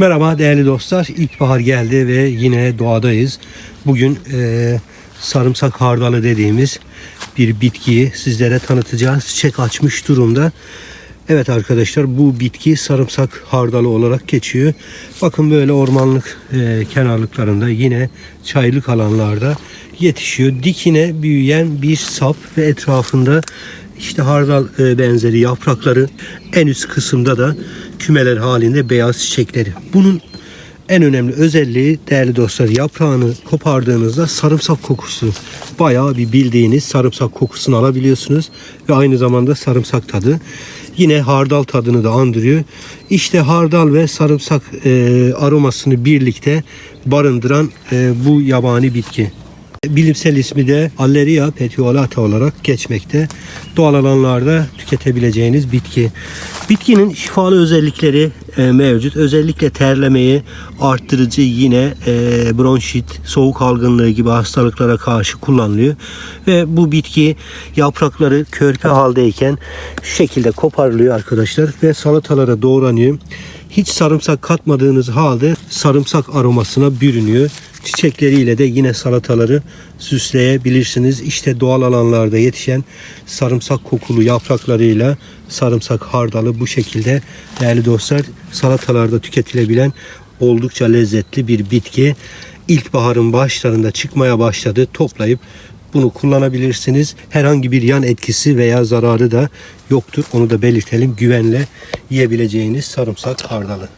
Merhaba değerli dostlar. İlkbahar geldi ve yine doğadayız. Bugün eee, sarımsak hardalı dediğimiz bir bitkiyi sizlere tanıtacağız. Çiçek açmış durumda. Evet arkadaşlar bu bitki sarımsak hardalı olarak geçiyor. Bakın böyle ormanlık eee, kenarlıklarında yine çaylık alanlarda yetişiyor. Dikine büyüyen bir sap ve etrafında işte hardal e, benzeri yaprakları en üst kısımda da kümeler halinde beyaz çiçekleri. Bunun en önemli özelliği değerli dostlar yaprağını kopardığınızda sarımsak kokusu. Bayağı bir bildiğiniz sarımsak kokusunu alabiliyorsunuz ve aynı zamanda sarımsak tadı. Yine hardal tadını da andırıyor. İşte hardal ve sarımsak e, aromasını birlikte barındıran e, bu yabani bitki. Bilimsel ismi de Alleria petiolata olarak geçmekte. Doğal alanlarda tüketebileceğiniz bitki. Bitkinin şifalı özellikleri e, mevcut. Özellikle terlemeyi arttırıcı yine e, bronşit, soğuk algınlığı gibi hastalıklara karşı kullanılıyor. Ve bu bitki yaprakları körpe haldeyken şu şekilde koparılıyor arkadaşlar ve salatalara doğranıyor. Hiç sarımsak katmadığınız halde sarımsak aromasına bürünüyor. Çiçekleriyle de yine salataları süsleyebilirsiniz. İşte doğal alanlarda yetişen sarımsak kokulu yapraklarıyla sarımsak hardalı bu şekilde değerli dostlar salatalarda tüketilebilen oldukça lezzetli bir bitki. İlkbaharın başlarında çıkmaya başladı. Toplayıp bunu kullanabilirsiniz. Herhangi bir yan etkisi veya zararı da yoktur. Onu da belirtelim. Güvenle yiyebileceğiniz sarımsak hardalı.